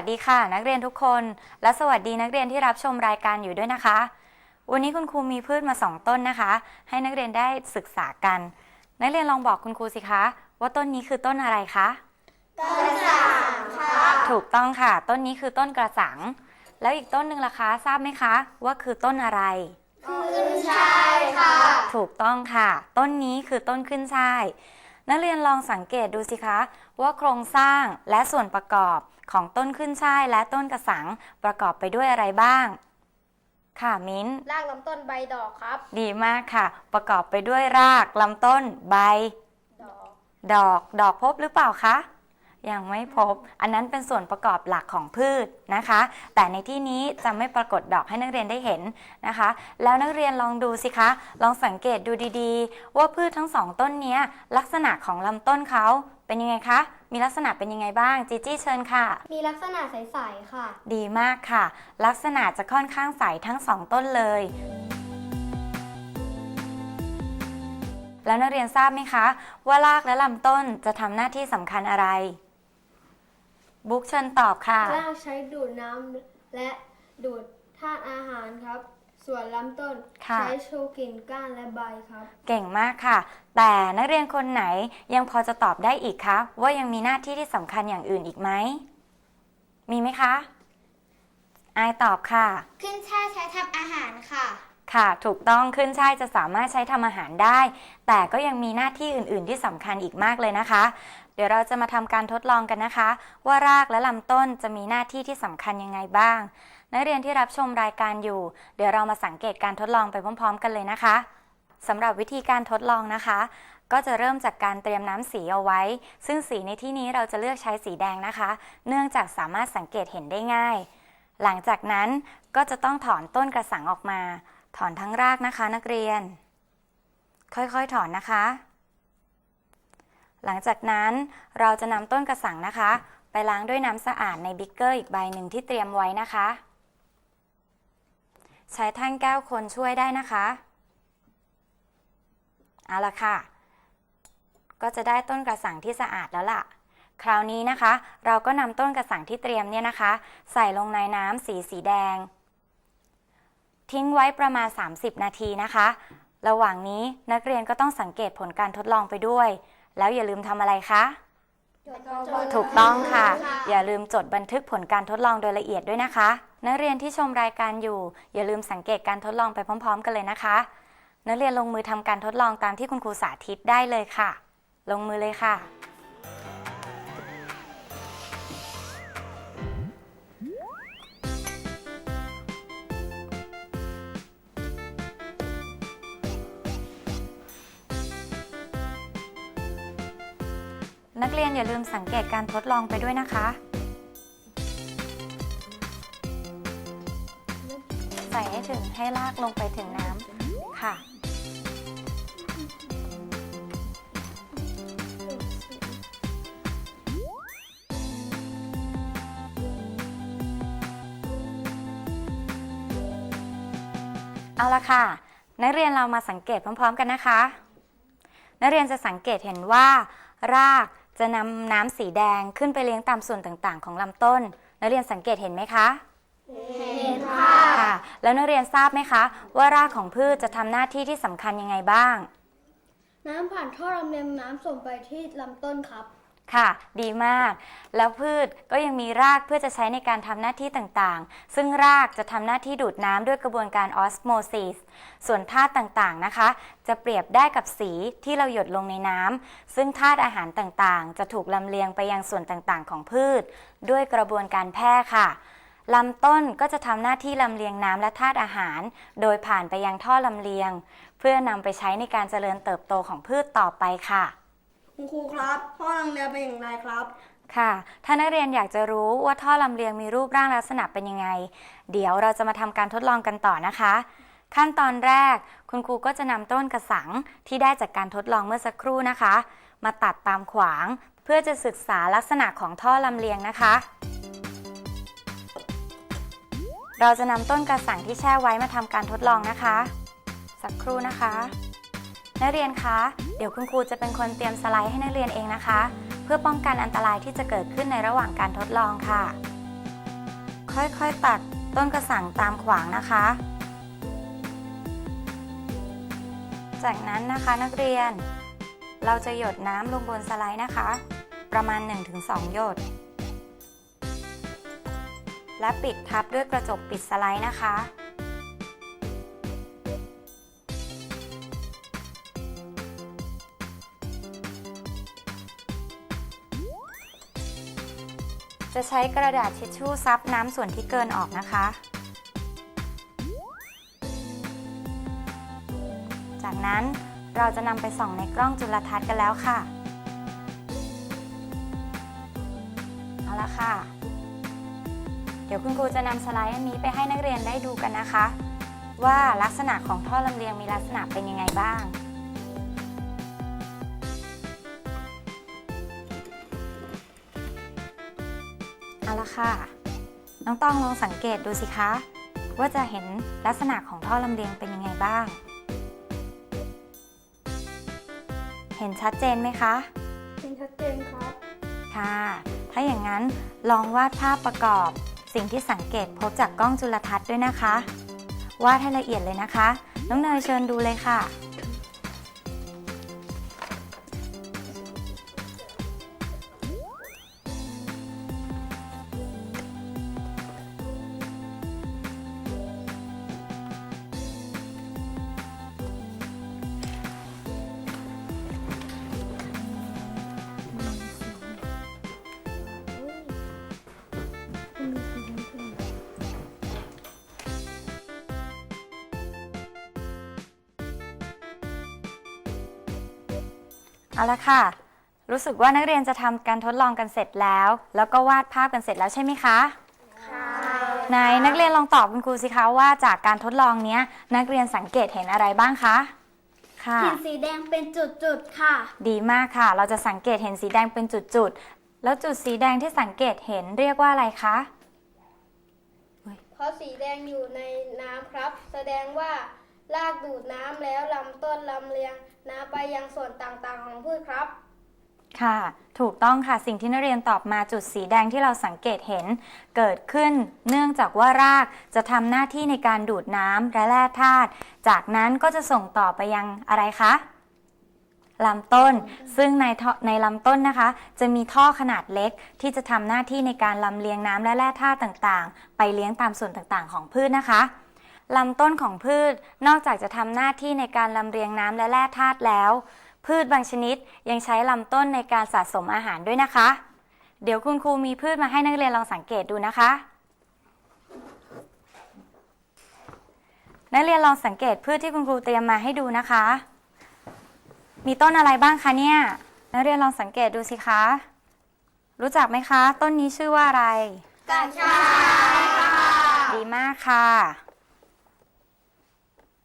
วัสดีค่ะ นักเรียนทุกคน และสวัสดีนักเรียนที่รับชมรายการอยู่ด้วยนะคะ วันนี้คุณครูมีพืชมาสองต้นนะคะ ให้นักเรียนได้ศึกษากัน นักเรียนลองบอกคุณครูสิคะ ว่าต้นนี้คือต้นอะไรคะต้นกระสังค่ะถูกต้องค่ะ ต้นนี้คือต้นกระสัง แล้วอีกต้นหนึ่งล่ะคะ ทราบไหมคะ ว่าคือต้นอะไรถูกต้องค่ะ ต้นนี้คือต้นขึ้นช่าย นักเรียนลองสังเกตดูสิคะ ว่าโครงสร้างและส่วนประกอบของต้นขึ้นช่ายและต้นกระสังประกอบไปด้วยอะไรบ้าง ค่ะมิ้น รากลำต้นใบดอกครับ ดีมากค่ะ ประกอบไปด้วยรากลำต้นใบ ดอก ดอกดอกพบหรือเปล่าคะ ยังไม่พบ อันนั้นเป็นส่วนประกอบหลักของพืชนะคะ แต่ในที่นี้จะไม่ปรากฏดอกให้นักเรียนได้เห็นนะคะ แล้วนักเรียนลองดูสิคะ ลองสังเกตดูดีๆ ว่าพืชทั้งสองต้นเนี้ยลักษณะของลำต้นเขาเป็นยังไงคะ มีลักษณะเป็นยังไงบ้าง จีจี้เชิญค่ะ มีลักษณะใสๆค่ะ ดีมากค่ะ ลักษณะจะค่อนข้างใสทั้งสองต้นเลยแล้วนักเรียนทราบไหมคะ ว่ารากและลำต้นจะทำหน้าที่สำคัญอะไร บุ๊กเชิญตอบค่ะ รากใช้ดูดน้ำและดูดธาตุอาหารครับ ส่วนลำต้นค่ะ ใช้โชว์กิ่งก้านและใบครับ เก่งมากค่ะ แต่นักเรียนคนไหนยังพอจะตอบได้อีกคะว่ายังมีหน้าที่ที่สำคัญอย่างอื่นอีกไหม มีไหมคะ อายตอบค่ะ ขึ้นแช่ใช้ทำอาหารค่ะ ค่ะ ถูกต้องขึ้นช่ายจะสามารถใช้ทำอาหารได้ แต่ก็ยังมีหน้าที่อื่น ๆ ที่สำคัญอีกมากเลยนะคะ เดี๋ยวเราจะมาทำการทดลองกันนะคะ ว่ารากและลำต้นจะมีหน้าที่ที่สำคัญยังไงบ้าง นักเรียนที่รับชมรายการอยู่ เดี๋ยวเรามาสังเกตการทดลองไปพร้อม ๆ กันเลยนะคะสำหรับวิธีการทดลองนะคะ ก็จะเริ่มจากการเตรียมน้ำสีเอาไว้ ซึ่งสีในที่นี้เราจะเลือกใช้สีแดงนะคะ เนื่องจากสามารถสังเกตเห็นได้ง่าย หลังจากนั้นก็จะต้องถอนต้นกระสังออกมา ถอนทั้งรากนะคะ นักเรียน ค่อยๆถอนนะคะ หลังจากนั้นเราจะนำต้นกระสังนะคะ ไปล้างด้วยน้ำสะอาดในบิ๊กเกอร์อีกใบหนึ่งที่เตรียมไว้นะคะ ใช้แท่งแก้วคนช่วยได้นะคะเอาละค่ะ ก็จะได้ต้นกระสังที่สะอาดแล้วล่ะ คราวนี้นะคะ เราก็นำต้นกระสังที่เตรียมเนี่ยนะคะ ใส่ลงในน้ำสีสีแดง ทิ้งไว้ประมาณ 30 นาทีนะคะ ระหว่างนี้นักเรียนก็ต้องสังเกตผลการทดลองไปด้วย แล้วอย่าลืมทำอะไรคะ ถูกต้องค่ะ อย่าลืมจดบันทึกผลการทดลองโดยละเอียดด้วยนะคะ นักเรียนที่ชมรายการอยู่ อย่าลืมสังเกตการทดลองไปพร้อม ๆ กันเลยนะคะ นักเรียนลงมือทำการทดลองตามที่คุณครูสาธิตได้เลยค่ะ ลงมือเลยค่ะ นักเรียนอย่าลืมสังเกตการทดลองไปด้วยนะคะ ใส่ให้ถึงให้ลากลงไปถึงน้ำค่ะ เอาละค่ะ นักเรียนเรามาสังเกตพร้อม ๆ กันนะคะ นักเรียนจะสังเกตเห็นว่า ราก จะนำน้ำสีแดงขึ้นไปเลี้ยงตามส่วนต่างๆ ของลำต้น นักเรียนสังเกตเห็นไหมคะ เห็นค่ะ แล้วนักเรียนทราบไหมคะ ว่ารากของพืชจะทำหน้าที่ที่สำคัญยังไงบ้าง น้ำผ่านท่อลำเลียงน้ำส่งไปที่ลำต้นครับ ค่ะ ดีมาก แล้วพืชก็ยังมีรากเพื่อจะใช้ในการทำหน้าที่ต่างๆ ซึ่งรากจะทำหน้าที่ดูดน้ำด้วยกระบวนการออสโมซิส ส่วนธาตุต่างๆนะคะ จะเปรียบได้กับสีที่เราหยดลงในน้ำ ซึ่งธาตุอาหารต่างๆ จะถูกลำเลียงไปยังส่วนต่างๆ ของพืช ด้วยกระบวนการแพร่ค่ะลำต้นก็จะทำหน้าที่ลำเลียงน้ำและธาตุอาหาร โดยผ่านไปยังท่อลำเลียง เพื่อนำไปใช้ในการเจริญเติบโตของพืชต่อไปค่ะ คุณครูครับ ท่อลังเรือเป็นอย่างไรครับ ค่ะ ถ้านักเรียนอยากจะรู้ว่าท่อลำเลียงมีรูปร่างลักษณะเป็นยังไง เดี๋ยวเราจะมาทำการทดลองกันต่อนะคะ ขั้นตอนแรก คุณครูก็จะนำต้นกระสังที่ได้จากการทดลองเมื่อสักครู่นะคะ มาตัดตามขวาง เพื่อจะศึกษาลักษณะของท่อลำเลียงนะคะ เราจะนำต้นกระสังที่แช่ไว้มาทำการทดลองนะคะ สักครู่นะคะ นักเรียนคะ เดี๋ยวคุณครูจะเป็นคนเตรียมสไลด์ให้นักเรียนเองนะคะ เพื่อป้องกันอันตรายที่จะเกิดขึ้นในระหว่างการทดลองค่ะ ค่อยๆตัดต้นกระสังตามขวางนะคะ จากนั้นนะคะนักเรียน เราจะหยดน้ำลงบนสไลด์นะคะ ประมาณ 1-2 หยด และปิดทับด้วยกระจกปิดสไลด์นะคะ จะใช้กระดาษทิชชู่ซับน้ำส่วนที่เกินออกนะคะ จากนั้นเราจะนำไปส่องในกล้องจุลทรรศน์กันแล้วค่ะ เอาละค่ะ เดี๋ยวคุณครูจะนำสไลด์อันนี้ไปให้นักเรียนได้ดูกันนะคะ ว่าลักษณะของท่อลำเลียงมีลักษณะเป็นยังไงบ้าง ค่ะ น้องต้องลองสังเกตดูสิคะ ว่าจะเห็นลักษณะของท่อลำเลียงเป็นยังไงบ้าง เห็นชัดเจนไหมคะเป็นชัดเจนครับค่ะ ถ้าอย่างนั้นลองวาดภาพประกอบ สิ่งที่สังเกตพบจากกล้องจุลทรรศน์ด้วยนะคะ วาดให้ละเอียดเลยนะคะ น้องเนยเชิญดูเลยค่ะ เอาละค่ะ รู้สึกว่านักเรียนจะทำการทดลองกันเสร็จแล้ว แล้วก็วาดภาพกันเสร็จแล้วใช่ไหมคะค่ะไหนนักเรียนลองตอบคุณครูสิคะว่าจากการทดลองเนี้ย นักเรียนสังเกตเห็นอะไรบ้างคะค่ะเห็นสีแดงเป็นจุดๆค่ะ ดีมากค่ะ เราจะสังเกตเห็นสีแดงเป็นจุดๆ แล้วจุดสีแดงที่สังเกตเห็นเรียกว่าอะไรคะ เพราะสีแดงอยู่ในน้ำครับ แสดงว่า รากดูดน้ำแล้วลำต้นลำเลียงน้ำไปยังส่วนต่างๆ ของพืชครับ ค่ะ ถูกต้องค่ะสิ่งที่นักเรียนตอบมาจุดสีแดงที่เราสังเกตเห็น เกิดขึ้นเนื่องจากว่ารากจะทำหน้าที่ในการดูดน้ำและแร่ธาตุจากนั้นก็จะส่งต่อไปยังอะไรคะลำต้น ซึ่งในในลำต้นนะคะ จะมีท่อขนาดเล็กที่จะทำหน้าที่ในการลำเลียงน้ำและแร่ธาตุต่างๆ ไปเลี้ยงตามส่วนต่างๆ ของพืชนะคะ ลำต้นของพืชนอกจากจะทำหน้าที่ในการลำเลียงน้ำและแร่ธาตุแล้ว พืชบางชนิดยังใช้ลำต้นในการสะสมอาหารด้วยนะคะ เดี๋ยวคุณครูมีพืชมาให้นักเรียนลองสังเกตดูนะคะ นักเรียนลองสังเกตพืชที่คุณครูเตรียมมาให้ดูนะคะ มีต้นอะไรบ้างคะเนี่ย นักเรียนลองสังเกตดูสิคะ รู้จักไหมคะ ต้นนี้ชื่อว่าอะไรกระชายค่ะดีมากค่ะ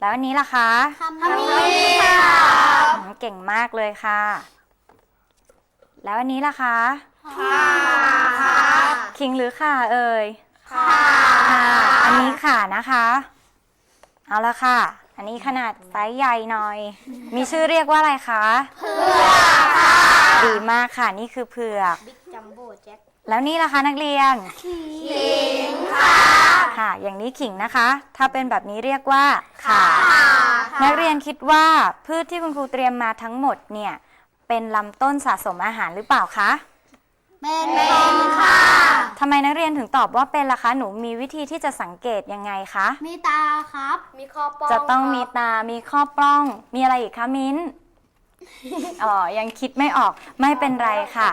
แล้วอันนี้ล่ะคะขมิ้นค่ะอืมเก่งมากเลยค่ะ แล้วอันนี้ล่ะคะค่ะค่ะขิงหรือข่าเอ่ยค่ะค่ะอันนี้ข่านะคะ เอาละค่ะ อันนี้ขนาดไซส์ใหญ่หน่อย มีชื่อเรียกว่าอะไรคะเผือกค่ะดีมากค่ะนี่คือเผือกบิ๊กจัมโบ้ แจ็คแล้วนี่ล่ะคะนักเรียน ขิงค่ะ ค่ะ อย่างนี้ขิงนะคะ ถ้าเป็นแบบนี้เรียกว่าข่านักเรียนคิดว่าพืชที่คุณครูเตรียมมาทั้งหมดเนี่ย เป็นลำต้นสะสมอาหารหรือเปล่าคะเป็นค่ะทำไมนักเรียนถึงตอบว่าเป็นล่ะคะ หนูมีวิธีที่จะสังเกตยังไงคะ มีตาครับ มีข้อป้องจะต้องมีครับตา มีข้อปล้อง มีอะไรอีกคะมิ้น อ๋อ ยังคิดไม่ออกไม่เป็นไรค่ะ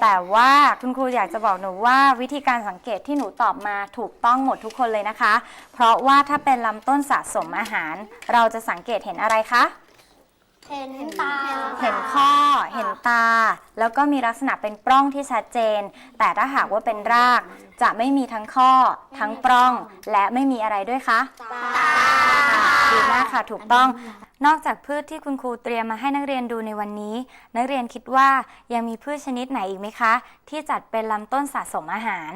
แต่ว่าคุณครูอยากจะบอกหนูว่าวิธีการสังเกตที่หนูตอบมาถูกต้องหมดทุกคนเลยนะคะ เพราะว่าถ้าเป็นลำต้นสะสมอาหาร เราจะสังเกตเห็นอะไรคะ เห็นตาเห็นข้อ เห็นตา แล้วก็มีลักษณะเป็นปล้องที่ชัดเจน แต่ถ้าหากว่าเป็นราก จะไม่มีทั้งข้อ ทั้งปล้อง และไม่มีอะไรด้วยคะ ตา ดีมากค่ะถูกต้อง นอกจากพืชที่คุณครูเตรียมมาให้นักเรียนดูในวันนี้ นักเรียนคิดว่ายังมีพืชชนิดไหนอีกไหมคะ ที่จัดเป็นลำต้นสะสมอาหาร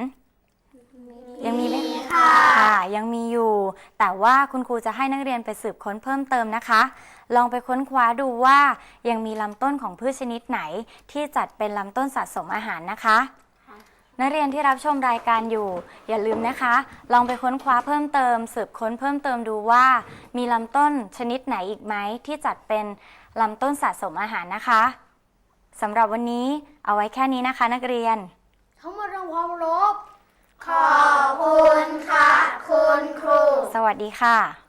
ยังมีไหมค่ะค่ะ ยังมีอยู่ แต่ว่าคุณครูจะให้นักเรียนไปสืบค้นเพิ่มเติมนะคะ ลองไปค้นคว้าดูว่ายังมีลำต้นของพืชชนิดไหน ที่จัดเป็นลำต้นสะสมอาหารนะคะ นักเรียนที่รับชมรายการอยู่ อย่าลืมนะคะ ลองไปค้นคว้าเพิ่มเติม สืบค้นเพิ่มเติมดูว่า มีลำต้นชนิดไหนอีกไหมที่จัดเป็นลำต้นสะสมอาหารนะคะสำหรับวันนี้เอาไว้แค่นี้นะคะ นักเรียน ทั้งหมดทำความเคารพขอบคุณค่ะ คุณครู สวัสดีค่ะ